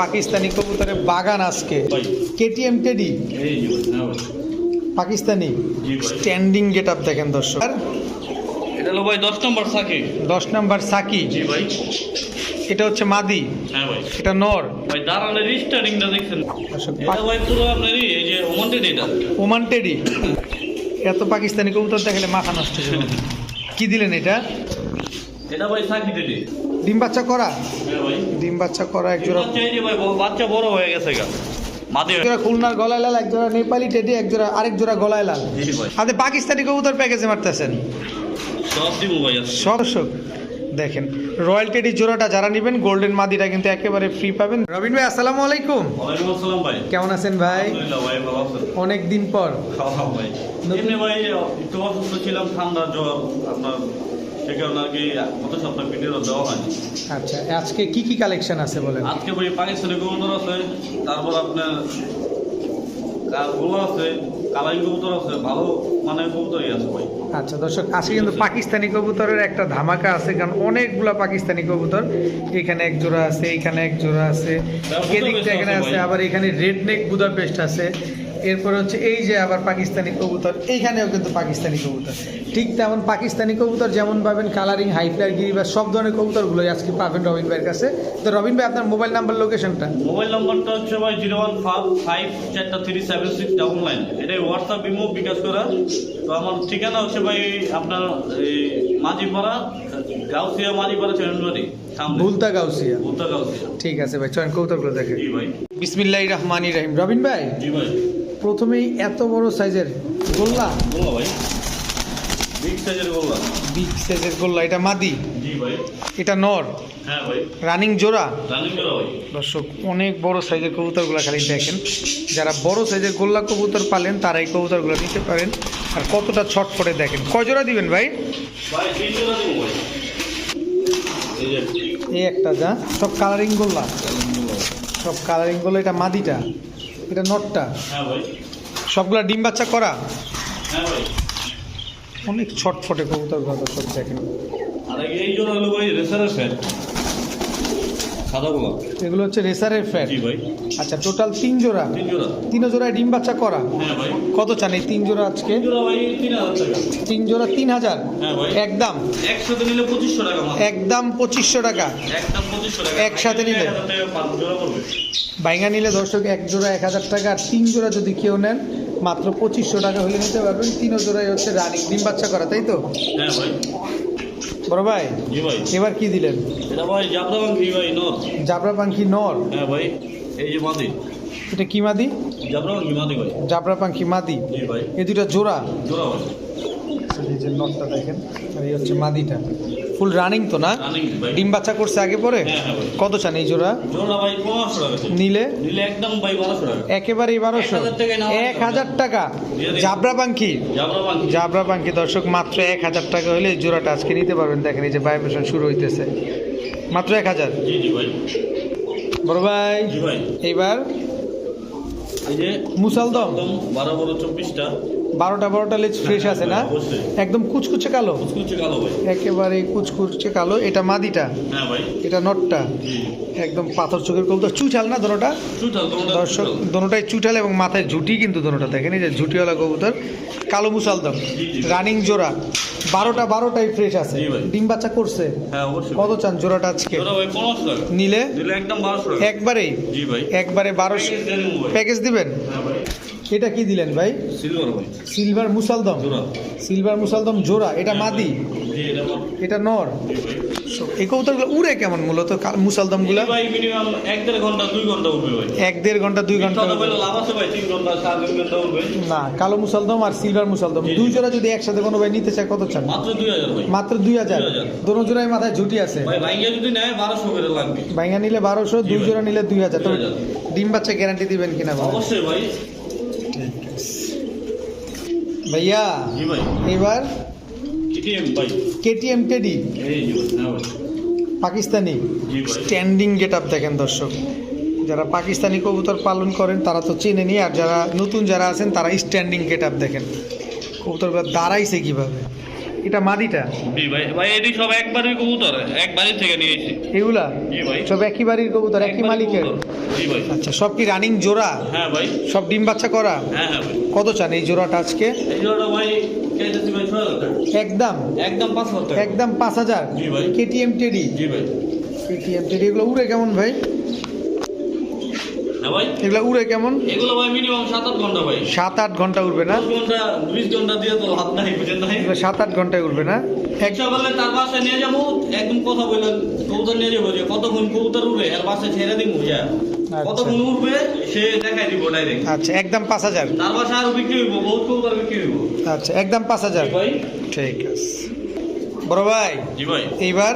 পাকিস্তানি কবুতরের বাগান আজকে। KTM teddy? Pakistani? Standing get up দেখেন দর্শক। এটা হলো ভাই নম্বর সাকি। দশ নাম্বার সাকি। জি ভাই। এটা হচ্ছে মাদি। হ্যাঁ ভাই। এটা নর। ভাই দাঁড়ানোর স্টারিংটা দেখছেন। এটা ভাই পুরো আপনার এই যে ওমান্টেড এটা। Oman teddy. এত পাকিস্তানি কবুতর দেখালে মাথা নষ্ট হয়ে কি দিলেন এটা? এটা ভাই সাকি দিদি ডিম বাচ্চা করা? হ্যাঁ ডিম বাচ্চা করা এক জোড়া। বাচ্চা বড় হয়ে গেছে গা। খুলনার গলায় লাল এক জোড়া নেপালি টেডি এক জোড়া আরেক জোড়া গলায় লাল। জি পাকিস্তানি কবুতর প্যাকেজে মারতেছেন। দেখেন রয়্যাল টেডি জোড়াটা যারা নেবেন গোল্ডেন মাদিটা কিন্তু একেবারে ফ্রি পাবেন। রবিন ভাই আসসালামু আলাইকুম। ভাই। কেমন আছেন ভাই? আলহামদুলিল্লাহ ভাই ভালো আছেন। অনেক দিন পর। খাওয়া খাওয়া ভাই ভাই একটু অসুস্থ ছিলাম ঠান্ডা জ্বর আপনার সে কারণে আর কি গত সপ্তাহে ভিডিও দেওয়া হয়নি আচ্ছা আজকে কি কি কালেকশন আছে বলেন? আজকে ভাই পাকিস্তানি কবুতর আছে তারপর আপনার গোলা আছে কালাই কবুতর আছে ভালো মানে কবুতরই আছে ভাই। আচ্ছা দর্শক আজকে কিন্তু পাকিস্তানি কবুতরের একটা ধামাকা আছে কারণ অনেকগুলা পাকিস্তানি কবুতর এখানে এক জোড়া আছে এখানে এক জোড়া আছে এদিকটা এখানে আছে আবার এখানে রেড নেক বুদাপেস্ট আছে এরপর হচ্ছে এই যে আবার পাকিস্তানি কবুতর এইখানেও কিন্তু পাকিস্তানি কবুতর। ঠিক তেমন পাকিস্তানি কবুতর যেমন পাবেন কালারিং হাইফ্লার গিরি বা সব ধরনের কবুতরগুলোই আজকে পাবেন রবিন ভাইয়ের কাছে। তো রবিন ভাই আপনার মোবাইল নাম্বার লোকেশনটা মোবাইল নাম্বারটা হচ্ছে ভাই জিরো ওয়ান ফাইভ ফাইভ চারটা three seven six double nine এটাই হোয়াটসঅ্যাপ ইমো বিকাশ করা। তো আমার ঠিকানা হচ্ছে ভাই আপনার এই মাঝিপাড়া গাউসিয়া মাঝিপাড়া চেরনবাড়ি ভুলতা গাউসিয়া। ভুলতা গাউসিয়া। ঠিক আছে ভাই চয়ন কবুতরগুলো দেখে। জি ভাই। বিসমিল্লাহ রহমান রহিম। রবিন ভাই? জি ভাই। প্রথমেই এত বড় সাইজের গোল্লা? বলো ভাই। বিগ সাইজের গোল্লা। বিগ সাইজের গোল্লা এটা মাদি? জি ভাই। এটা নর? হ্যাঁ ভাই। রানিং জোড়া? রানিং করা ভাই। দর্শক অনেক বড় সাইজের কবুতরগুলো খালি দেখেন। যারা বড় সাইজের গোল্লা কবুতর পালেন তারা এই কবুতরগুলো নিতে পারেন। আর কতটা ছটফটে দেখেন। কয় জোড়া দিবেন ভাই? ভাই তিনশো টাকা দিব ভাই। এই একটা যা সব কালারিং গোল্লা। সব কালারিং গোল্লা এটা মাদিটা। এটা নটটা? সবগুলা ডিম বাচ্চা করা? অনেক ছটফটে কবুতরগুলো সব দেখেন। এই হলো ভাই সাদা গোলাপ। এগুলো হচ্ছে রেসারের ফ্যাট। আচ্ছা টোটাল তিন জোড়া? তিন জোড়া। তিন জোড়ায় ডিম বাচ্চা করা? হ্যাঁ কত চান এই তিন জোড়া আজকে? তিন জোড়া তিন হাজার হ্যাঁ একদম। একসাথে নিলে পঁচিশশো টাকা একদম পঁচিশশো টাকা। একদম পঁচিশশো টাকা। একসাথে নিলে? বাইঙ্গা নিলে দর্শক এক জোড়া এক হাজার টাকা আর তিন জোড়া যদি কেউ নেন মাত্র পঁচিশশো টাকা হলে নিতে পারবেন। তিন জোড়াই হচ্ছে রানিং ডিম বাচ্চা করা তাই তো? হ্যাঁ ভাই। বড় ভাই এবার কি দিলেন? এটা ভাই জাবদা পাখি ভাই নর। জাবরা পাখি নর? হ্যাঁ ভাই এই যে মাদি। এটা কি মাদি? জাবদা পাখি মাদি ভাই। জাবরা পাখি মাদি ভাই। এই দুটা জোড়া? জোড়া ভাই। এই যে নটটা দেখেন আর এই হচ্ছে মাদিটা। ফুল রানিং তো না? ডিম বাচ্চা করছে আগে পরে? হ্যাঁ, হ্যাঁ। কত চান এই জোড়া। নিলে? একেবারে বারোশো 1000 টাকায় নেওয়া এক হাজার টাকা। জাবরা পাখি জাবরা পাখি দর্শক মাত্র এক হাজার টাকা হলে এই জোড়াটা আজকে নিতে পারবেন। দেখেন এই যে ভাইব্রেশন শুরু হইতেছে। মাত্র এক হাজার। বড় ভাই এইবার এই মুসালদম। বারো বারো চব্বিশটা। বারোটা বারোটা লেজ ফ্রেশ আছে না? একদম কুচকুচে কালো? একেবারে কুচকুচে কালো। এটা মাদিটা? হ্যাঁ এটা নটটা? একদম পাথর চোখের কবুতর। চুটাল না দোনোটা? দর্শক দোনোটাই চুটাল এবং মাথায় ঝুটি কিন্তু দোনোটা। দেখেন এই যে ঝুটিওয়ালা কবুতর। কালো মুসালদম। রানিং জোড়া। বারোটা বারোটাই ফ্রেশ আছে। ডিম বাচ্চা করছে? হ্যাঁ কত চান জোড়াটা আজকে? নিলে? একবারেই? একবারে বারোশো প্যাকেজ দিবেন? হ্যাঁ এটা কি দিলেন ভাই? সিলভার ভাই সিলভার মুসালদম। সিলভার মুসালদম জোড়া। এটা মাদি? এটা নর। এই কবুতরগুলো উড়ে কেমন মূলত মুসালদমগুলা ভাই মিনিমাম এক দেড় ঘণ্টা দুই ঘণ্টা উঠবে ভাই। এক দেড় ঘণ্টা দুই ঘণ্টা লাভ আছে ভাই তিন ঘণ্টা চার ঘণ্টা উঠবে না কালো মুসালদম আর সিলভার মুসালদম। দুই জোড়া যদি একসাথে কোনো ভাই নিতে চায় কত চান? মাত্র দুই হাজার ভাই। মাত্র 2000 দোনো জোড়ায় মাথায় ঝুটি আছে? ভাই ভাইয়া যদি নেয় বারোশো করে লাগবে। বাইঙ্গা নিলে বারোশো দুই জোড়া নিলে দুই হাজার। তবে ডিম বাচ্চা গ্যারান্টি দিবেন কিনা? অবশ্যই ভাই। ভাইয়া এবার KTM teddy Pakistani standing get up দেখেন দর্শক। যারা পাকিস্তানি কবুতর পালন করেন তারা তো চেনেনি আর যারা নতুন যারা আছেন তারা স্ট্যান্ডিং গেট আপ দেখেন। কবুতর দাঁড়াইছে কীভাবে? এটা মাদিটা। জি ভাই ভাই এটি সব একবারই কবুতর থেকে এগুলা? জি ভাই। সব একই বাড়ির কবুতর একই মালিকের? জি ভাই। আচ্ছা সব কি রানিং জোড়া? হ্যাঁ ভাই। সব ডিম বাচ্চা করা? হ্যাঁ হ্যাঁ ভাই। কত চান এই জোড়াটা আজকে? এই জোড়াটা ভাই একদম? একদম পাঁচ হাজার একদম পাঁচ হাজার। কেটিএম টেডি জি ভাই। কেটিএম টেডি এগুলো উড়ে কেমন ভাই? হ্যাঁ ভাই? এগুলো উড়ে কেমন? এগুলো ভাই মিনিমাম সাত আট ঘণ্টা ভাই। সাত আট ঘণ্টা উড়বে না? ঘণ্টা বিশ ঘণ্টা দিয়ে তো হাত নাই বুঝেন নাই? সাত আট ঘন্টায় উড়বে না? এক তার নিয়ে যাব একদম কথা কবুতর নিয়ে যাব যে কতক্ষণ কবুতর উড়বে ছেড়ে দিব যা কতক্ষণ উড়বে সে দেখাই দিব ডাইরেক্ট আচ্ছা একদম পাঁচ হাজার। তার আরও বিক্রি হইব বহুত কবুতর বিক্রি হইব। আচ্ছা একদম পাঁচ হাজার। ভাই। ঠিক আছে। বড় ভাই জি ভাই। এইবার?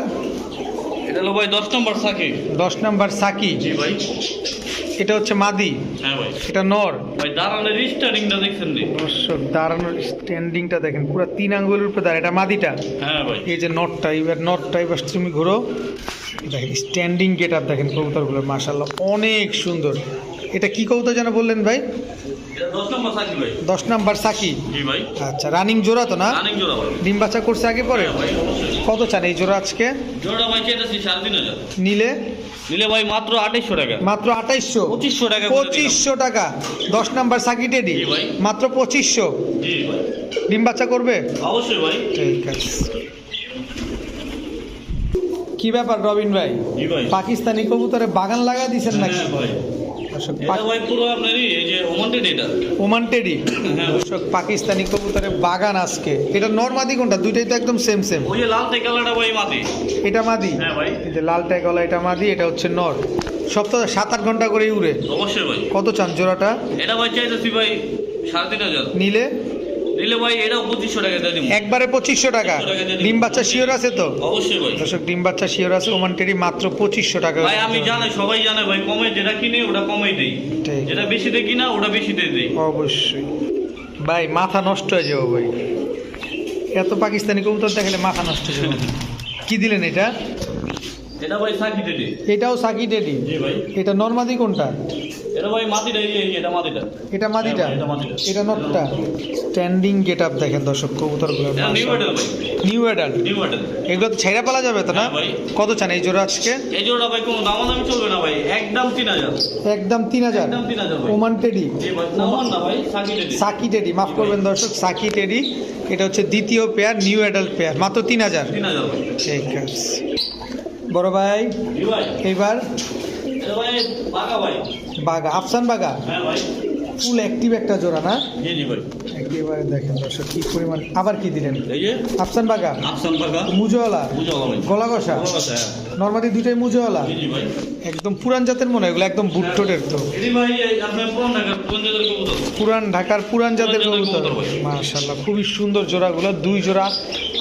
এটা হলো ভাই দশ নম্বর সাকি দশ নাম্বার সাকি জি ভাই। এটা হচ্ছে মাদি। হ্যাঁ ভাই। এটা নর। ভাই দাঁড়ানোর স্টার্টিংটা দেখছেন নি? দর্শক দাঁড়ানোর স্ট্যান্ডিংটা দেখেন পুরো তিন আঙ্গুলের উপরে দাঁড়ায়। এটা মাদিটা। হ্যাঁ ভাই। এই যে নরটা এবার নরটা এবার তুমি ঘুরো দেখেন স্ট্যান্ডিং গেট আপ দেখেন কবুতরগুলো মাশাল্লাহ অনেক সুন্দর। এটা কি কবুতর যেন বললেন ভাই? দশ নম্বর সাকি আচ্ছা রানিং জোড়া তো না? ডিম বাচ্চা করছে আগে পরে? হ্যাঁ কত চান এই জোড়া আজকে? নিলে? নিলে ভাই মাত্র আঠাইশশো টাকা। মাত্র আঠাইশশো? পঁচিশশো টাকা পঁচিশশো টাকা। দশ নাম্বার সাকি টেডি মাত্র পঁচিশশো? ডিম বাচ্চা করবে? অবশ্যই ভাই। ঠিক আছে। কি ব্যাপার রবিন ভাই? পাকিস্তানি কবুতরে বাগান লাগা দিছেন নাকি? হ্যাঁ ভাই। দর্শক, ওমান্টেড হ্যাঁ। দর্শক পাকিস্তানি কবুতরের বাগান আজকে। এটা নর্মাদি কোনটা? দুইটাই তো একদম সেম সেম ওই যে লাল কালারটা ভাই মাটি এটা মাদি? হ্যাঁ ভাই। যে লাল টাইগলা এটা মাদি এটা হচ্ছে নর। সপ্তাহ সাত আট ঘণ্টা করেই উড়ে। অবশ্যই ভাই। কত চান জোড়াটা? এটা ভাই চাইতেছি ভাই সাড়ে তিন হাজার। নিলে? নিলে ভাই এটাও পঁচিশশো টাকা দিয়ে দিব। একবারে পঁচিশশো টাকা। 2500 টাকা দিয়ে দিবো। ডিম বাচ্চা শিওর আছে তো? অবশ্যই ভাই। দর্শক ডিম বাচ্চা শিওর আছে ওমান টেডি মাত্র পঁচিশশো টাকা। ভাই আমি জানি সবাই জানে ভাই কমে যেটা কিনে ওটা কমে দেই। যেটা বেশিতে কিনা ওটা বেশিতে দেই। অবশ্যই। ভাই মাথা নষ্ট হয়ে যাব ভাই। এত পাকিস্তানি কবুতর দেখালে মাথা নষ্ট হয়ে যাবে। কি দিলেন এটা? এটা ভাই সাকি দেদি এটাও সাকি টেডি। জি ভাই। এটা নর্মাদি কোনটা? এটা ভাই মাটিটা এই এটা মাটিটা। এটা মাদিটা হ্যাঁ, এটা মাদিটা। এটা নটটা? স্ট্যান্ডিং গেট আপ দেখেন দর্শক কবুতরগুলো নিউ মডেল ভাই। নিউ অ্যাডাল্ট নিউ মডেল এগুলো তো ছেড়ে পালা যাবে তো না? হ্যাঁ কত চান এই জোড়া আজকে? এই জোড়া ভাই কোনো দামাদামি চলবে না ভাই। একদম তিন হাজার। একদম তিন হাজার? একদম তিন হাজার ভাই। Oman teddy? জি ভাই নামান না ভাই সাকি দেদি সাকি টেডি মাফ করবেন দর্শক সাকি টেডি। এটা হচ্ছে দ্বিতীয় পেয়ার নিউ অ্যাডাল্ট পেয়ার মাত্র তিন হাজার। তিন হাজার ভাই। ঠিক আছে। বড় ভাই এইবার? বাগা আফসান বাগা হ্যাঁ ভাই। ফুল অ্যাক্টিভ একটা জোড়া না? জি জি ভাই। একেবারে দেখেন দর্শক কি পরিমাণ আবার কি দিলেন? এই যে? আফসান বাগা? আফসান বাঘা মুজোওয়ালা? গলা কষা হ্যাঁ। নর্মালি দুইটাই মুজোওয়ালা? জি জি ভাই। একদম পুরান জাতের মনে হয় এগুলো একদম বুটটোটের তো। পুরান ঢাকার পুরান ঢাকার পুরান জাতের কবুতর। মাশাআল্লাহ খুবই সুন্দর জোড়াগুলো দুই জোড়া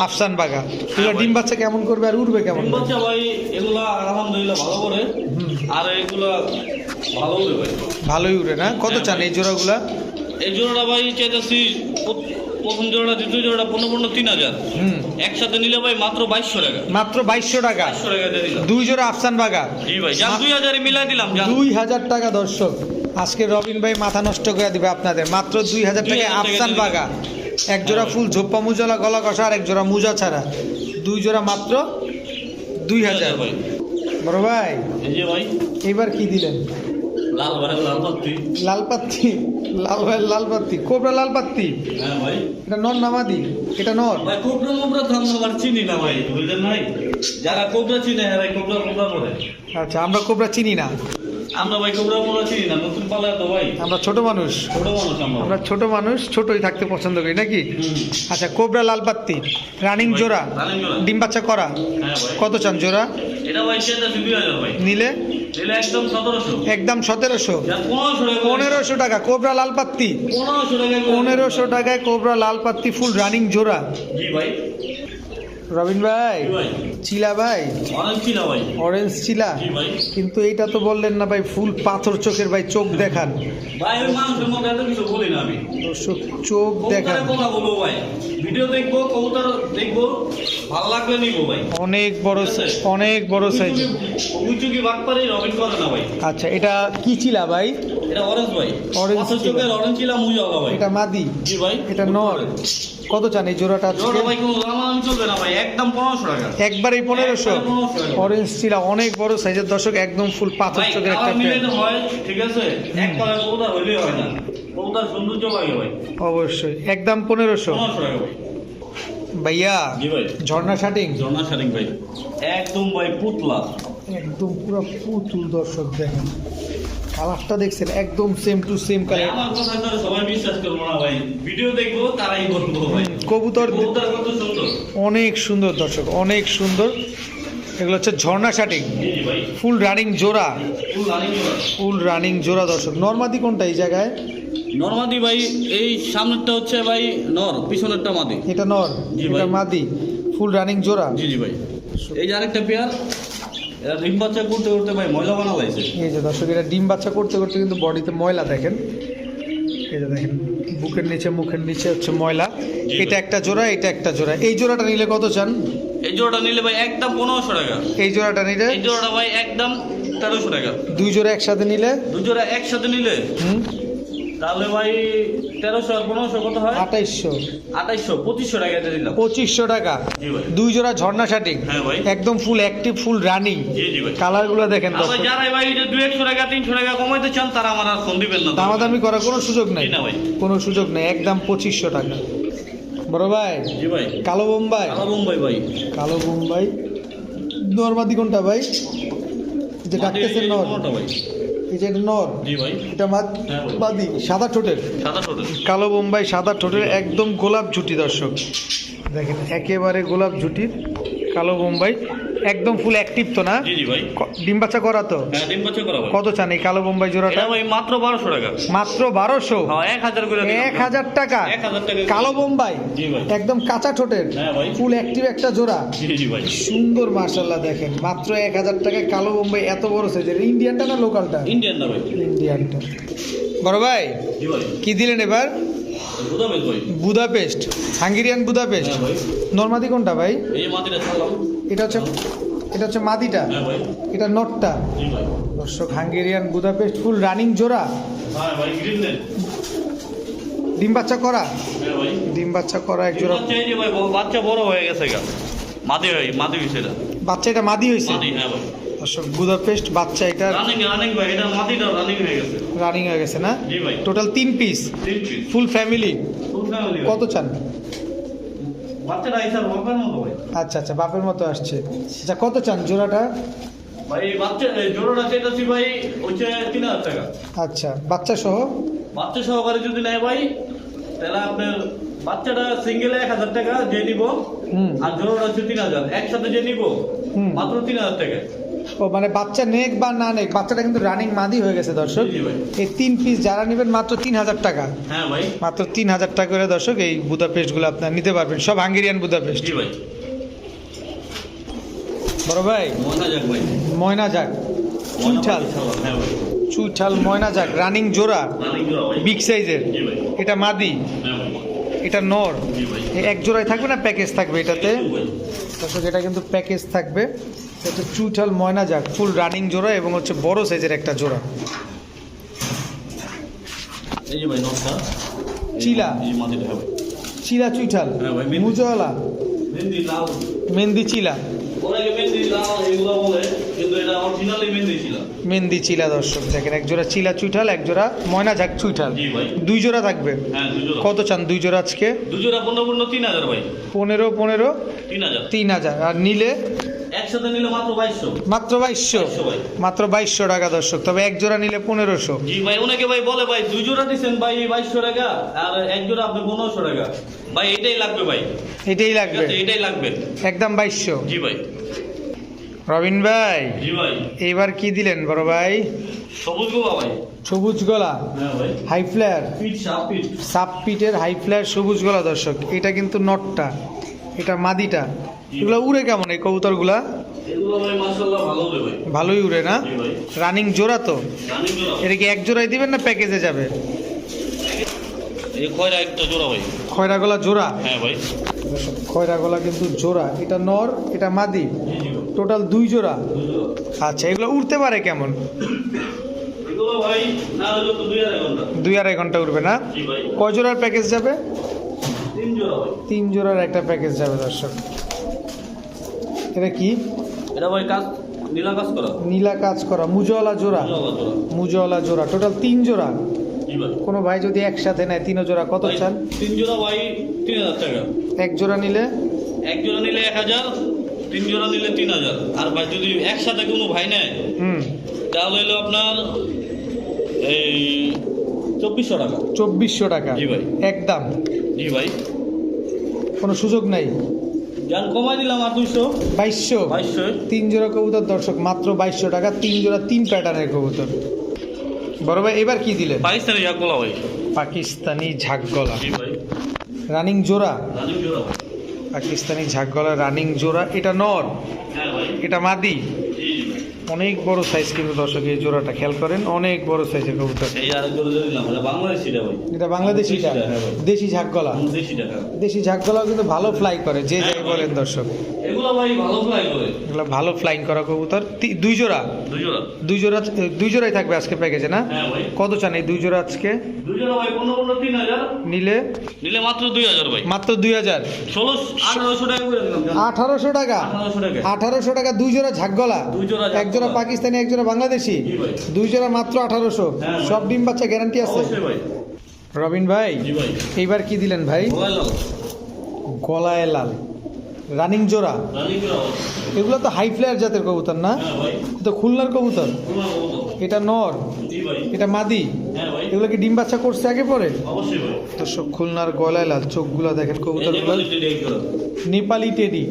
আফসান বাগা। এগুলো ডিম বাচ্চা কেমন করবে আর উঠবে কেমন ডিম বাচ্চা ভাই এগুলা আলহামদুলিল্লাহ ভালো করে। আর এগুলা ভালো ভালোই উঠে না? কত হ্যাঁ চান। এই জোড়াগুলা? এই জোড়াটা ভাই চাইতেছি প্রথ- প্রথম জোড়াটা দ্বিতীয় জোড়াটা পনেরো পনেরো তিন হাজার। একসাথে নিলে ভাই মাত্র বাইশশো টাকা। মাত্র বাইশশো টাকা? দুই জোড়া আফসান বাগা জি ভাই যান দুই হাজারে মিলাই দিলাম দুই হাজার টাকা দর্শক। আজকে রবিন ভাই মাথা নষ্ট করে দিবে আপনাদের। মাত্র দুই হাজার টাকা আফসান বাগা এক জোড়া ফুল ঝোপ্পা মুজলা গলা কষা আর এক জোড়া মুজা ছাড়া। দুই জোড়া মাত্র দুই হাজার ভাই। বড় ভাই এইবার কি দিলেন? লাল লাল পাত্রি। লাল পাত্তি লাল ভাই লাল পাত্তি কোবরা লাল পাত্তি হ্যাঁ ভাই। এটা নর নামাদি এটা নর? ভাই কোবরা মোবরা তো আমরা চিনি না ভাই বুঝলেন ভাই যারা কোবরা চিনে হ্যাঁ কোবরা কোবরা করে আচ্ছা আমরা কোবরা চিনি না। আমরা ভাই কোবরা মোবরা চিনি না নতুন পালা তো ভাই। আমরা ছোট মানুষ। ছোট মানুষ আমরা। আমরা ছোট মানুষ ছোটই থাকতে পছন্দ করি নাকি? আচ্ছা কোবরা লাল পাত্তি রানিং জোড়া। ডিম বাচ্চা করা হ্যাঁ ভাই। কত চান জোড়া? এটা ভাই সেটা দুই হাজার ভাই। নিলে? নিলে একদম সতেরোশো। একদম পনেরোশো টাকা কোবরা লাল পাত্তি পনেরোশো টাকায় কোবরা লাল পাত্তি ফুল রানিং জোড়া। জি ভাই। রবিন ভাই চিলা ভাই? অরেঞ্জ চিলা কিন্তু এইটা তো বললেন না ভাই ফুল পাথর চোখের ভাই চোখ দেখান। দর্শক চোখ দেখান। অনেক বড় অনেক বড় সাইজ আচ্ছা এটা কি চিলা ভাই? এটা অরেঞ্জ ভাই। অরেঞ্জ চোখের অরেঞ্জ ছিল মুজা ভাই। এটা মাদি। জি ভাই। এটা নর। কত চান এই জোড়াটা জোড়া ভাই কোনো দামাদামি চলবে না ভাই একদম পনেরোশো টাকা। একবার এই পনেরোশো? একবারে 1500 অরেঞ্জ চিলা অনেক বড় সাইজের দর্শক একদম ফুল পাথর চোখের একটা মিলে হয় ঠিক আছে? এক কালার কবুতর হইলেই হয় না। কবুতর সৌন্দর্য লাগে ভাই। অবশ্যই। একদম পনেরোশো। পনেরোশো টাকা ভাই। ভাইয়া জি ভাই। ঝর্ণা শাটিং? জর্না শারিং ভাই। একদম ভাই পুতলা। একদম পুরো পুতুল দর্শক দেখেন। কালারটা দেখছেন একদম সেম টু সেম কালার আমার কথা তো সবাই বিশ্বাস করব না ভাই। ভিডিও দেখব তারাই বলব ভাই। কবুতর কবুতর কত সুন্দর। অনেক সুন্দর দর্শক অনেক সুন্দর। এগুলো হচ্ছে ঝর্ণা শাটিং। ফুল রানিং জোড়া। ফুল রানিং ফুল রানিং জোড়া দর্শক। নর্মাদি কোনটা এই জায়গায়? নর্মাদি ভাই এই সামনেরটা হচ্ছে ভাই নর পিছনেরটা মাদি। এটা নর এটা মাদি। ফুল রানিং জোড়া। জি জি ভাই। এই যে আরেকটা পেয়ার। এরা ডিম বাচ্চা করতে করতে ভাই ময়লা বানা লাইছে এই যে দর্শক এটা ডিম বাচ্চা করতে করতে কিন্তু বডিতে ময়লা দেখেন। এই যে দেখেন বুকের নিচে মুখের নিচে হচ্ছে ময়লা। এটা একটা জোড়া এটা একটা জোড়া। এই জোড়াটা নিলে কত চান? এই জোড়াটা নিলে ভাই একদম পনেরোশো টাকা। এই জোড়াটা নিলে? এই জোড়াটা ভাই একদম তেরোশো টাকা। দুই জোড়া একসাথে নিলে? দু জোড়া একসাথে নিলে? হুম। তাহলে ভাই তেরোশো আর পনেরোশো কত হয়? আঠাইশশো। আঠাইশশো পঁচিশশো টাকা দিয়ে দিলাম। পঁচিশশো টাকা। দুই জোড়া ঝর্ণা শাটিং। হ্যাঁ একদম ফুল অ্যাক্টিভ ফুল রানিং ভাই। কালারগুলো দেখেন আবার যারা ভাই এই যে দু একশো টাকা তিনশো টাকা কমাইতে চান তারা আমার আর ফোন দিবেন না। দামাদামি করার কোনো সুযোগ নেই। কোনো সুযোগ নেই। একদম পঁচিশশো টাকা। বড় ভাই জি ভাই। কালো বোম্বাই। কালা বোম্বাই ভাই। কালো বোম্বাই। নর্মাদি কোনটা ভাই? যে ডাকতেছেন নর। ভাই। এটা নর জি ভাই। এটা মাদ হ্যাঁ সাদা ঠোঁটের। সাদা কালো বোম্বাই সাদা ঠোঁটের একদম গোলাপ ঝুটি দর্শক। দেখেন একেবারে গোলাপ ঝুটির কালো বোম্বাই। একদম ফুল অ্যাক্টিভ তো না? জি জি ভাই। ডিম বাচ্চা করা তো? হ্যাঁ ডিম বাচ্চা করা কত চান এই কালো বোম্বাই জোড়াটা? ভাই মাত্র বারোশো টাকা। মাত্র বারোশো? হ্যাঁ এক হাজার করে। এক হাজার টাকা? টাকা কালো বোম্বাই? জি ভাই। একদম কাঁচা ঠোঁটের? হ্যাঁ ভাই। ফুল অ্যাক্টিভ একটা জোড়া? জি জি ভাই। সুন্দর মার্শাল্লাহ দেখেন। মাত্র এক হাজার টাকায় কালো বোম্বাই এত বড় সাইজের ইন্ডিয়ানটা না লোকালটা ভাই। ইন্ডিয়ানটা। বড় ভাই জি ভাই। কি দিলেন এবার? Budapest Hungarian Budapest. হ্যাঁ নর্মাদি কোনটা ভাই? এটা হচ্ছে এটা হচ্ছে মাদিটা হ্যাঁ এটা নটটা? দর্শক হাঙ্গেরিয়ান বুদাপেস্ট ফুল রানিং জোড়া। হ্যাঁ ডিম বাচ্চা করা? ডিম বাচ্চা করা এক জোড়া। বাচ্চা বড় হয়ে গেছে মাদি মাদি হয়েছে বাচ্চা এটা মাদি হয়েছে হ্যাঁ ভাই। দর্শক বুদাপেস্ট বাচ্চা এটা রানিং রানিং ভাই এটা মাদিটা রানিং হয়ে গেছে। রানিং হয়ে গেছে না? ভাই। টোটাল তিন পিস ফুল ফ্যামিলি কত চান? আচ্ছা আচ্ছা বাপের মতো আসছে। আচ্ছা কত চান জোড়াটা? ভাই বাচ্চা জোড়াটা চেয়েছি ভাই হচ্ছে তিন হাজার টাকা। আচ্ছা বাচ্চা সহ? বাচ্চা সহকারে যদি নেয় ভাই তাহলে আপনার বাচ্চাটা সিঙ্গেলে এক হাজার টাকা যে নিব আর জোড়াটা হচ্ছে তিন হাজার। একসাথে যে নিব। মাত্র তিন হাজার টাকা। ও মানে বাচ্চা নেক বা না নেক বাচ্চাটা কিন্তু রানিং মাদি হয়ে গেছে দর্শক। এই তিন পিস যারা নেবেন মাত্র তিন হাজার টাকা। হ্যাঁ মাত্র তিন হাজার টাকা করে দর্শক এই বুদাপেস্টগুলো আপনার নিতে পারবেন। সব হাঙ্গেরিয়ান বুদাপেস্ট। বড় ভাই। ময়না যাক চুইঠাল হ্যাঁ চুইঠাল ময়না যাক। রানিং জোড়া। বিগ সাইজের এটা মাদি। হ্যাঁ এটা নর। এক জোড়ায় থাকবে না প্যাকেজ থাকবে এটাতে। দর্শক এটা কিন্তু প্যাকেজ থাকবে। এটা চুইঠাল ময়না যাক ফুল রানিং জোড়া এবং হচ্ছে বড় সাইজের একটা জোড়া। চিলা। চিলা চুইঠাল। হ্যাঁ মুজওয়ালা। মেহেন্দি চিলা। মেহেন্দি এগুলো বলে কিন্তু এটা অরিজিনালি মেহেন্দি ছিল মেহেন্দি চিলা দর্শক দেখেন এক জোড়া চিলা চুইঠাল এক জোড়া ময়না ঝাক চুইঠাল। দুই জোড়া থাকবে? হ্যাঁ কত চান দুই জোড়া আজকে? দুজোড়া পনেরো পনেরো তিন হাজার ভাই। পনেরো পনেরো? তিন হাজার। তিন হাজার। আর নিলে? একসাথে নিলে মাত্র মাত্র টাকা দর্শক তবে এক জোড়া নিলে জি ভাই অনেকে ভাই বলে ভাই দুই জোড়া দিচ্ছেন ভাই বাইশশো টাকা আর এক জোড়া আপনি পনেরোশো টাকা। ভাই এটাই লাগবে ভাই। এটাই লাগবে? এটাই লাগবে। একদম বাইশশো? জি ভাই। রবিন ভাই জি ভাই। এইবার কি দিলেন বড় ভাই? সবুজ গোবা ভাই। সবুজ গলা? হ্যাঁ হাই ফ্লেয়ার সাপ পিটের হাই ফ্লেয়ার সবুজ গলা দর্শক এটা কিন্তু নটটা এটা মাদিটা। এগুলো উড়ে কেমন এই কবুতরগুলা? ভালোই উড়ে না? রানিং জোড়া তো? এটা কি এক জোড়াই দিবেন না প্যাকেজে যাবে? খয়রা গলা জোড়া? হ্যাঁ ভাই। খয়রা গলা কিন্তু জোড়া। এটা নর এটা মাদি? টোটাল দুই জোড়া? আচ্ছা এগুলো উড়তে পারে কেমন? দুই আড়াই ঘণ্টা। উড়বে না? কয় জোড়ার প্যাকেজ যাবে? তিন জোড়ার একটা প্যাকেজ যাবে দর্শক। এটা কি? এটা ভাই কাজ নীলা কাজ করা। নীলা কাজ করা মুজওয়ালা জোড়া। মুজওয়ালা জোড়া। টোটাল তিন জোড়া। কোনো ভাই যদি একসাথে নেয় তিন জোড়া কত চান? তিন জোড়া ভাই তিন হাজার টাকা। এক জোড়া নিলে? এক জোড়া নিলে এক হাজার তিন জোড়া নিলে তিন হাজার। আর ভাই যদি একসাথে কোনো ভাই নেয় হুম। তাহলে হলো আপনার এই চব্বিশশো টাকা। চব্বিশশো টাকা। জি ভাই। একদম। জি ভাই। কোনো সুযোগ নাই? যান কমাই দিলাম আর দুইশো। বাইশশো। বাইশশো। তিন জোড়া কবুতর দর্শক মাত্র বাইশশো টাকা তিন জোড়া তিন প্যাটার্নের কবুতর। বড় ভাই এবার কি দিলেন? পাকিস্তানি ইয়াকুলা ভাই। পাকিস্তানি ঝাকগলা গলা। রানিং জোড়া? পাকিস্তানি ঝাকগলা রানিং জোড়া এটা নর। হ্যাঁ এটা মাদি। অনেক বড় সাইজ কিন্তু দর্শক এই জোড়াটা খেয়াল করেন অনেক বড় সাইজের কবুতর। এটা বাংলাদেশি হ্যাঁ। দেশি ঝাকগলা দেশি টাকা। দেশি ঝাকগলাও কিন্তু ভালো ফ্লাই করে যে যাই বলেন দর্শক। এগুলো ভাই ভালো ফ্লাই করে। এগুলো ভালো ফ্লাইং করা কবুতর। দুই জোড়া? দুই জোড়া। দুই জোড়া দুই জোড়াই থাকবে আজকে প্যাকেজে না? হ্যাঁ কত চান এই দুই জোড়া আজকে? দুই জোড়া ভাই নিলে? নিলে মাত্র দুই হাজার ভাই। মাত্র দুই হাজার? ষোলো আঠারোশো টাকা করে দিলাম জান। আঠারোশো টাকা? আঠারোশো টাকা। আঠারোশো টাকা দুই জোড়া ঝাকগলা? দুই জোড়া এক জোড়া পাকিস্তানি এক জোড়া বাংলাদেশি? দুই জোড়া মাত্র আঠারোশো। হ্যাঁ ভাই। সব ডিম বাচ্চা গ্যারান্টি আছে? অবশ্যই ভাই। রবিন ভাই এইবার কি দিলেন ভাই। গলায় লাল। রানিং জোড়া। এগুলো তো হাই ফ্লায়ার জাতের কবুতর না? হ্যাঁ তো খুলনার কবুতর? এটা নর? এটা মাদি? হ্যাঁ এগুলো কি ডিম বাচ্চা করছে আগে পরে? ভাই। দর্শক খুলনার গলায় লাল চোখগুলো দেখেন কবুতরগুলো। নেপালি টেডি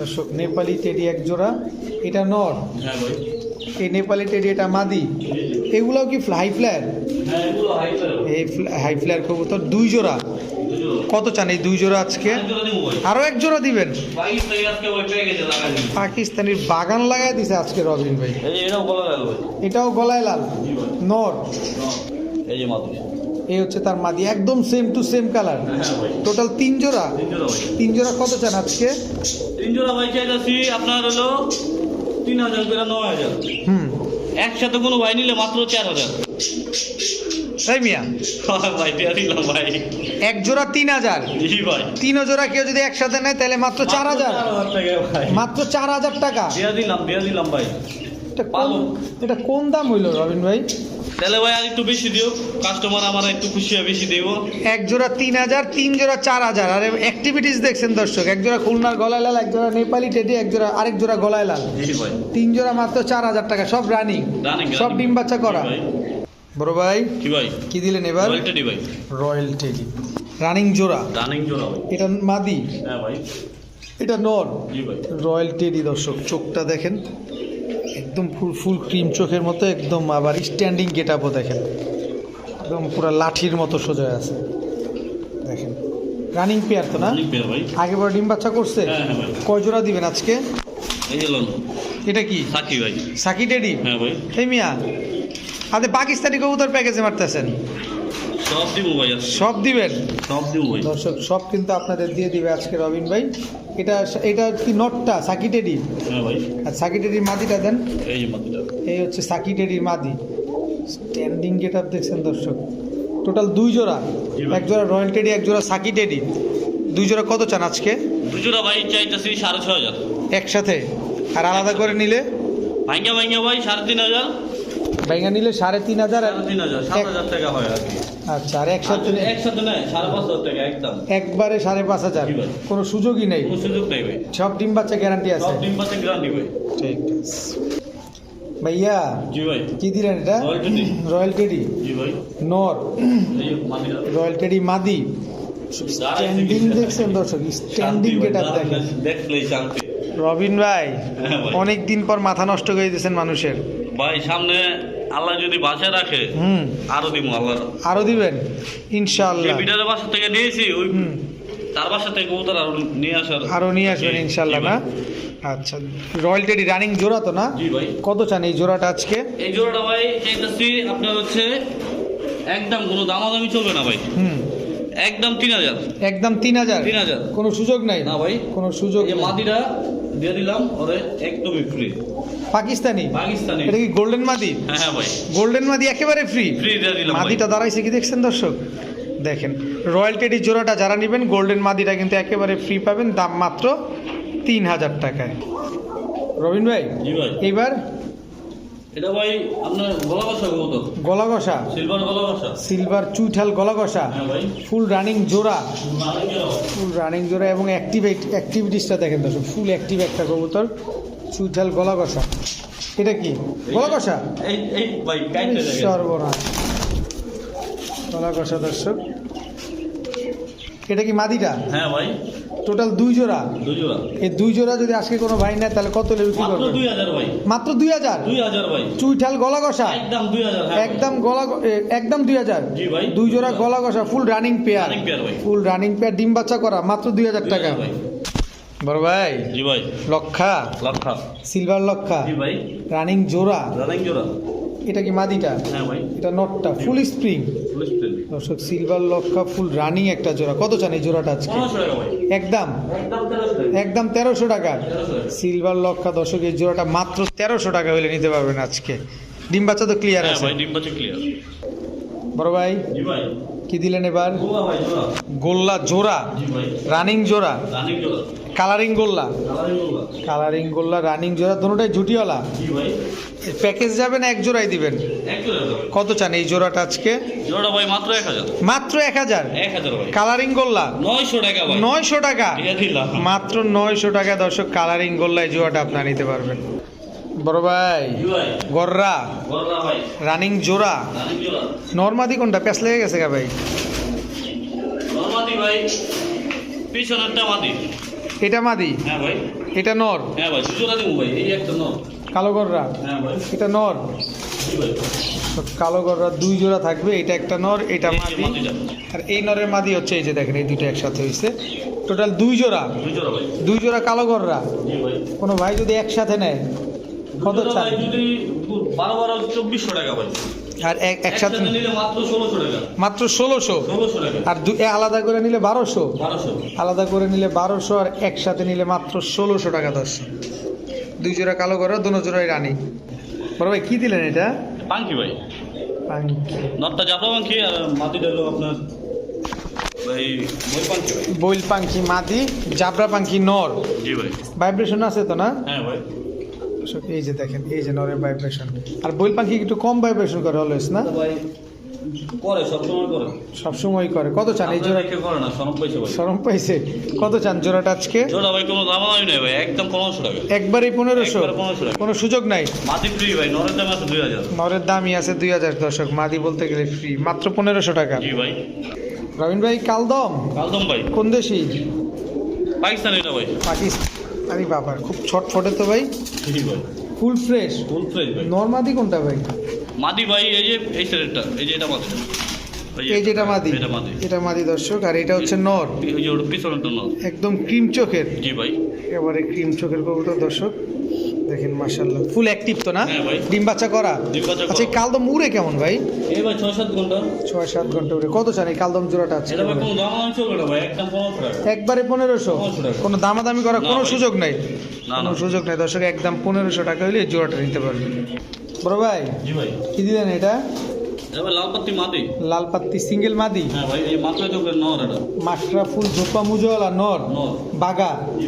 দর্শক নেপালি টেডি এক জোড়া। এটা নর? হ্যাঁ এই নেপালি টেডি এটা মাদি? এগুলাও কি হাই ফ্লায়ার এই হাই ফ্লায়ার কবুতর দুই জোড়া। কত চান এই দুই জোড়া আজকে? এক জোড়া দিবো ভাই আরও এক জোড়া দিবেন? পাকিস্তানির বাগান লাগাই দিছে আজকে রবিন ভাই। এটাও গলায় লাল নর? এই হচ্ছে তার মাদি একদম same to same colour total তিন জোড়া? তিন জোড়া কত চান আজকে? তিন জোড়া ভাই চাইতেছি আপনার হলো তিন হাজার। হুম। একসাথে কোনো ভাই নিলে মাত্র চার হাজার। তাই মিয়া। ভাই দেওয়া ভাই। এক জোড়া তিন হাজার। জি ভাই। তিন জোড়া কেউ যদি একসাথে নেয় তাহলে মাত্র চার হাজার। টাকা মাত্র চার হাজার টাকা। দিয়ে দিলাম দিয়ে দিলাম ভাই। এটা কোন দাম হইল রবিন ভাই? তাহলে ভাই আর একটু বেশি দিও। কাস্টমার আমার একটু খুশি হয় বেশি দিব। এক জোড়া তিন হাজার তিন জোড়া চার হাজার। আর অ্যাক্টিভিটিস দেখছেন দর্শক এক জোড়া খুলনার গলায় লাল এক জোড়া নেপালি টেডি এক জোড়া আরেক জোড়া গলায় লাল। তিন জোড়া মাত্র চার হাজার টাকা সব রানিং সব ডিম বাচ্চা করা। বড় ভাই কি ভাই। কি দিলেন এবার? রয়্যালটি ভাই। রয়্যাল টেডি রানিং জোড়া। রানিং জোড়া এটা মাদি? হ্যাঁ ভাই। এটা নর? রয়্যাল টেডি দর্শক চোখটা দেখেন। একদম ফুল ফুল ক্রিম চোখের মতো একদম আবার স্ট্যান্ডিং গেট আপও দেখেন। একদম পুরো লাঠির মতো সোজা আছে। দেখেন। রানিং পেয়ার তো না? আগে বড় ডিম বাচ্চা করছে? হ্যাঁ হ্যাঁ কয় জোড়া দিবেন আজকে? এটা কি? সাকি ভাই। সাকি টেডি হ্যাঁ ভাই। এই মিয়া। আপনি পাকিস্তানি কবুতর প্যাকেজে মারতেছেন। সব দিব ভাই সব দিবেন? সব দিব ভাই। দর্শক সব কিন্তু আপনাদের দিয়ে দিবে আজকে রবিন ভাই। এটা এটা কি নটটা? সাকি টেডি হ্যাঁ ভাই। আর সাকি টেডির মাদিটা দেন। এই হচ্ছে সাকি টেডির মাদি স্ট্যান্ডিং গেট আপ দেখছেন দর্শক? টোটাল দুই জোড়া। এক জোড়া রয়্যাল টেডি এক জোড়া সাকি টেডি দুই জোড়া কত চান আজকে? দুজোড়া ভাই চাইতেছি সাড়ে ছ হাজার। একসাথে? আর আলাদা করে নিলে? ভাইঙ্গা ভাইঙ্গা ভাই সাড়ে তিন হাজার। ব্যাঙ্গা নিলে সাড়ে তিন হাজার তিন হাজার সাত হাজার টাকা হয় আর কি। আচ্ছা আর একসাথে আর একসাথে নেয় সাড়ে পাঁচ হাজার টাকা একদম। একবারে সাড়ে পাঁচ হাজার? কোনো সুযোগই নেই? কোনো সুযোগ নেই ভাই। সব ডিম বাচ্চা গ্যারান্টি আছে? সব ডিম পাতে গ্যারান্টি ভাই। ঠিক আছে ভাইয়া জি ভাই। কি দিলেন এটা? Royal teddy. জি ভাই। নর। রয়্যাল টেডি মাদি স্ট্যান্ডিং দেখছেন দর্শক স্ট্যান্ডিং গেট দেখেন। দেখলেই শান্তি। রবিন ভাই হ্যাঁ ভাই। অনেক দিন পর মাথা নষ্ট করে দিয়েছেন মানুষের। ভাই সামনে আল্লাহ যদি বাঁচা রাখে হুম। আরও দিব আল্লাহ। আরও দিবেন ইনশাল্লাহ ইনশাআল্লাহ বিডারের বাসা থেকে নিয়েছি ওই তার বাসা থেকে কবুতর আরও নিয়ে আসার আরও নিয়ে আসবেন ইনশাল্লাহ ইনশাআল্লাহ না? আচ্ছা রয়্যাল টেডি রানিং জোড়া তো না? ভাই। কত চান এই জোড়াটা আজকে? এই জোড়াটা ভাই চাইতেছি আপনার হচ্ছে একদম কোনো দামাদামি চলবে না ভাই। হুম। একদম তিন হাজার। একদম তিন হাজার? তিন হাজার। কোনো সুযোগ নাই? না ভাই। কোনো সুযোগ। মাটিটা দিয়ে দিলাম ওরে একদমই ফ্রি পাকিস্তানি? পাকিস্তানি। এটা কি গোল্ডেন মাদি হ্যাঁ হ্যাঁ ভাই। গোল্ডেন মাদি একেবারে ফ্রি ফ্রি দিয়ে দিলাম মাদিটা দাঁড়াইছে কি দেখছেন দর্শক? দেখেন রয়্যাল টেডি জোড়াটা যারা নেবেন গোল্ডেন মাদিটা কিন্তু একেবারে ফ্রি পাবেন দাম মাত্র তিন হাজার টাকায়। রবিন ভাই। এইবার এটা ভাই আপনার গলা কষা কত? গলা কষা সিলভার গলা কষা সিলভার চুইঠাল গলা কষা হ্যাঁ ফুল রানিং জোড়া? ফুল রানিং জোড়া এবং অ্যাক্টিভেট অ্যাক্টিভিটিসটা দেখেন দর্শক ফুল অ্যাক্টিভ একটা কবুতর চুইঠাল গলা কষা এটা কি? গলা কষা সর্বনাশ। গলা কষা দর্শক। এটা কি মাদিটা? হ্যাঁ ভাই। টোটাল দুই জোড়া? দুই জোড়া। এই দুই জোড়া যদি আজকে কোনো ভাই নেয় তাহলে কত লেবে কি মাত্র করবে? দুই হাজার ভাই। মাত্র দুই হাজার? দুই হাজার ভাই। চুইঠাল গলা কষা একদম দুই হাজার হ্যাঁ। একদম গলা একদম দুই হাজার? দুই জোড়া গলা কষা full running pair. Full running pair ডিম বাচ্চা করা মাত্র দুই হাজার টাকা। বড় ভাই। জি ভাই। লক্ষা। লক্ষা। সিলভার লক্ষা। জি ভাই। রানিং জোড়া। রানিং জোড়া। এটা কি মাদিটা? হ্যাঁ ভাই। এটা নটটা ফুল স্প্রিং। Full spring. দর্শক সিলভার লক্ষা ফুল রানিং একটা জোড়া। কত চান এই জোড়াটা আজকে? একদম? একদম তেরোশো টাকা। সিলভার লক্ষা দর্শক এই জোড়াটা মাত্র তেরোশো টাকা হলে নিতে পারবেন আজকে। ডিম বাচ্চা তো ক্লিয়ার হ্যাঁ আছে। ভাই ডিম বাচ্চা ক্লিয়ার বড় ভাই? জি ভাই। কি দিলেন এবার? গোল্লা জোড়া? রানিং জোড়া? কালারিং গোল্লা? কালারিং গোল্লা। রানিং জোড়া দুটোটাই জুটিওয়ালা? প্যাকেজ যাবেন এক জোড়াই দিবেন। কত চান এই জোড়াটা আজকে? মাত্র এক হাজার। কালারিং গোল্লা? নয়শো টাকা নয়শো টাকা? মাত্র নয়শো টাকা দর্শক কালারিং গোল্লা এই জোড়াটা আপনারা নিতে পারবেন। বড় ভাই গররা রানিং জোড়া। নর্মাদি কোনটা? প্যাস লেগে গেছে গা ভাই। এটা মাদি? হ্যাঁ এটা নর? হ্যাঁ নর। কালো গররা? হ্যাঁ এটা নর? তো কালো গররা দুই জোড়া থাকবে এটা একটা নর এটা মাদি। আর এই নরের মাদি হচ্ছে এই যে দেখেন এই দুটো একসাথে হয়েছে টোটাল দুই জোড়া? দুই জোড়া ভাই। দুই জোড়া কালো গররা? কোনো ভাই যদি একসাথে নেয়? কত চান যদি বারো বারো চব্বিশশো টাকা ভাই আর এক- একসাথে নিলে মাত্র ষোলোশো টাকা। মাত্র ষোলোশো? ষোলোশো আর দু- আলাদা করে নিলে বারোশো? আলাদা করে নিলে বারোশো আর একসাথে নিলে মাত্র ষোলোশো টাকা দশ। দুই জোড়া কালো গররা দুনো জোড়াই রানি। বড় ভাই কি দিলেন এটা? পাঙ্কি ভাই। পাঙ্কি। নটটা জাপড়া পাঙ্কি আর মাটিটা হলো আপনার ভাই মই পাঙ্কি ভাই। বইল পাঙ্কি মাদি জাবরা পাঙ্কি নর। ভাইব্রেশন আছে তো না? হ্যাঁ ভাই। দর্শক, এই যে দেখেন এই যে নরের ভাইব্রেশন আর বইল পাখি একটু কম ভাইব্রেশন করে অলওয়েজ না? করে সবসময় করে। সবসময় করে। কত চান এই জোড়া? করে না সরম পাইছে কত চান জোড়াটা আজকে জোড়া ভাই কোনো দাম নেই ভাই একদম টাকা। একবারই পনেরোশো। একবারে 1500 কোনো সুযোগ নাই? মাটি ফ্রি ভাই নরের দাম আছে দুই হাজার। নরের দামই আছে দুই হাজার দর্শক মাদি বলতে গেলে ফ্রি মাত্র পনেরোশো টাকা। জি ভাই। রবিন ভাই কালদম? কালদম ভাই। কোন দেশি? পাকিস্তান এটা ভাই। পাকিস্তান। আরে বাবা খুব ছটফটে তো ভাই। ভাই ফুল ফ্রেশ। ফুল ফ্রেশ ভাই। নর্মাদি কোনটা ভাই? মাদি ভাই এই যে এই সেটটা এই যে এটা মাদি। এই যেটা মাদি। এটা মাদি। এটা মাদি দর্শক আর এটা হচ্ছে নর। পিছনেরটা নর। একদম ক্রিম চোখের। জি ভাই। এবারে ক্রিম চোখের কবুতর দর্শক। দেখেন মার্শাল্লাহ ফুল অ্যাক্টিভ তো না? হ্যাঁ ডিম বাচ্চা করা। আচ্ছা এই কালদম উড়ে কেমন ভাই? এই ভাই ছয় সাত ঘণ্টা। ছয় সাত ঘণ্টা উড়ে। কত চান এই কালদম জোড়াটা আছে এটা কোনো দাম চলবে না ভাই একদম পনেরোশো টাকা। একবারে পনেরোশো? 1500 টাকা। কোনো দামাদামি করার কোনো সুযোগ নাই? কোনো সুযোগ নাই। দর্শক একদম পনেরোশো টাকা হলে জোড়াটা নিতে পারবেন। বড় ভাই জি ভাই। কি দিলেন এটা? লাল পাত্তি সিঙ্গেল মাদি? হ্যাঁ নর মাকড়া ফুল ঝোপা মুজোয়ালা নর? নর। বাগা? জি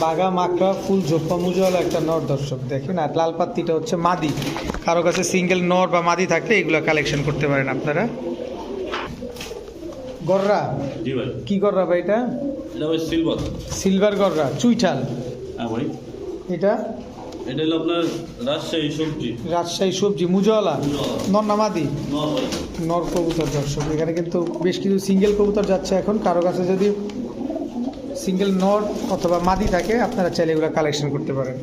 বাগা মাকড়া ফুল ঝোপা একটা নর দর্শক দেখেন। আর লাল পাত্তিটা হচ্ছে মাদি। কারও কাছে সিঙ্গেল নর বা মাদি থাকলে এগুলো কালেকশন করতে পারেন আপনারা। গররা? কি গররা ভাই এটা? এটা সিলভার। সিলভার গররা চুইঠাল। হ্যাঁ ভাই। এটা? এটা হলো আপনার রাজশাহী সবজি। রাজশাহী সবজি মুজোয়ালা নর না নর কবুতর দর্শক এখানে কিন্তু বেশ কিছু সিঙ্গেল কবুতর যাচ্ছে এখন। কারও কাছে যদি সিঙ্গেল নর অথবা মাদি থাকে আপনারা চাইলে এগুলো কালেকশন করতে পারেন।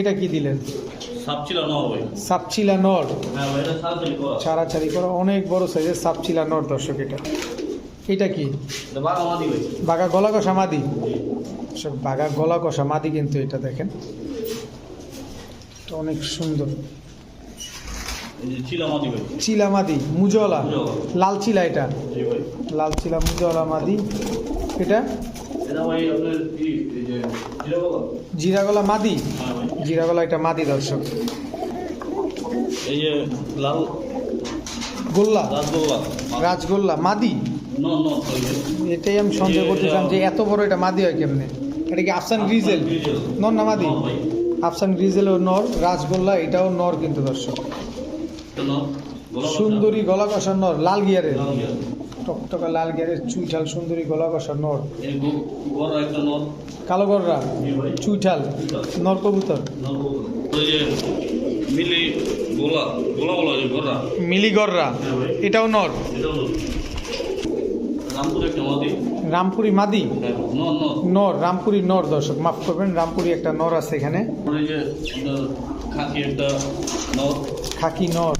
এটা কি দিলেন? সাপচিলা নর হ্যাঁ ছাড়াছাড়ি করা। অনেক বড় সাইজের সাপচিলা নর দর্শক এটা। এটা কি? বাঘা গলা কষা মাদি বাঘা গলা কষা মাদি কিন্তু এটা দেখেন। এটা অনেক সুন্দর। চিলা মাদি মুজওয়ালা। লাল চিলা এটা। লাল চিলা মুজওয়ালা মাদি। এটা? জিরাগলা? মাদি? হ্যাঁ জিরাগলা এটা মাদি দর্শক। এই যে লাল গোল্লা? রাজগোল্লা। মাদি? এটাই আমি সন্দেহ করতেছিলাম যে এত বড় এটা মাদি হয় কেমনে? এটা কি আফসান গ্রিজেল? নর না মাদি? আফসান গ্রিজেল ও নর রাজগোল্লা এটাও নর কিন্তু দর্শক। সুন্দরী গলা কষা নর লাল গিয়ারের। টকটকা লাল গিয়ারের চুইঠাল সুন্দরী গলা কষা নর। কালো গররা চুইঠাল নর কবুতর। মিলি গররা এটাও নর। রামপুর মাদি? ন নর রামপুরি নর দর্শক মাফ করবেন রামপুরি একটা নর আছে এখানে। খাকি নর।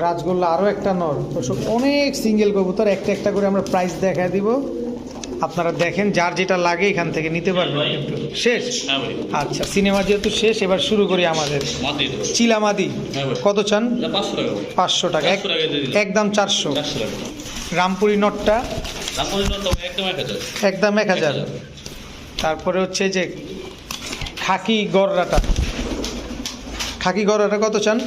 রাজগোল্লা আরও একটা নর। দর্শক অনেক সিঙ্গেল কবুতর একটা একটা করে আমরা প্রাইস দেখা দিব। আপনারা দেখেন যার যেটা লাগে এখান থেকে নিতে পারবেন শেষ? হ্যাঁ আচ্ছা সিনেমা যেহেতু শেষ এবার শুরু করি আমাদের। চিলামাদি। হ্যাঁ কত চান? পাঁচশো টাকা। পাঁচশো টাকা। একদম চারশো। রামপুরি নটটা। একদম এক হাজার। তারপরে হচ্ছে যে খাকি গররাটা। খাকি গররাটা কত চান?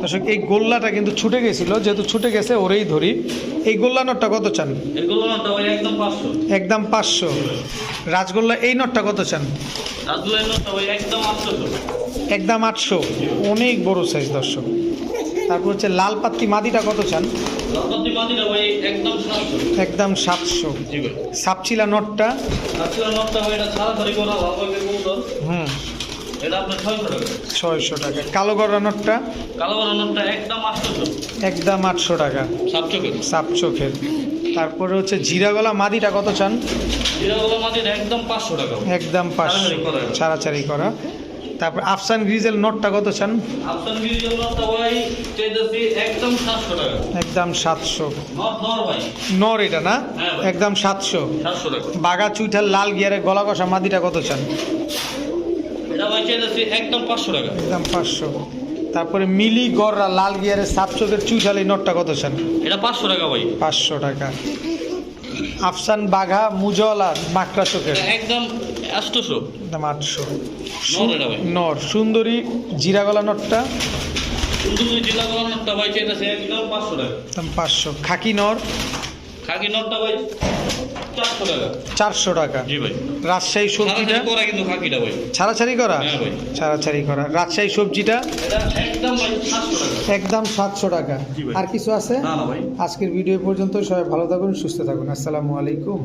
দর্শক এই গোল্লাটা কিন্তু ছুটে গেছিল যেহেতু ছুটে গেছে ওরেই ধরি। এই গোল্লা নটটা কত চান? একদম পাঁচশো। রাজগোল্লা এই নটটা কত চান? একদম আটশো। অনেক বড় সাইজ দর্শক। তারপর হচ্ছে লাল পাত্তি মাদিটা কত চান? একদম সাতশো। সাপচিলা নটটা? হুম। ছয়শো টাকা। কালো গররা নটটা? কালো একদম আটশোশো। একদম আটশো টাকা। সাত চোখের সাপ চোখের তারপরে হচ্ছে জিরাগলা মাদিটা কত চান? জিরাগুলো মাদিটা একদম পাঁচশো টাকা। একদম পাঁচশো। ছাড়াছাড়ি করা। তারপর আফসান গ্রিজেল নোটটা কত চান? আফসান গিরিজল নটটা ভাই চাইতেছি একদম সাতশো টাকা। একদম সাতশো। নট নর ভাই। নর এটা না? হ্যাঁ একদম সাতশো। সাতশো টাকা। বাগা চুইঠাল লাল গিয়ারে গলা কষা মাদিটা কত চান? এটা ভাই চাইতেছি একদম পাঁচশো টাকা। একদম পাঁচশো। তারপরে মিলি গররা লাল গিয়ারে চুইঠাল এই নটটা কত চান? এটা পাঁচশো টাকা ভাই। পাঁচশো টাকা। আফসান বাঘা মুজলা মাকড়া চোখের একদম আটশোশো? একদম আটশো। নর সুন্দরী নটটা। কিন্তু নটটা ভাই চাইতেছি একদম পাঁচশো টাকা। পাঁচশো। খাকি নর? খাকি নটটা ভাই চারশো টাকা। চারশো টাকা। জি ভাই। রাজশাহী সবজিটা? করা কিন্তু খাকিটা ভাই। ছাড়াছাড়ি করা? হ্যাঁ ছাড়াছাড়ি করা। রাজশাহী সবজিটা? একদম সাতশো টাকা। একদম সাতশো টাকা। আর কিছু আছে? আজকের ভিডিও পর্যন্ত সবাই ভালো থাকুন সুস্থ থাকুন। আসসালামু আলাইকুম।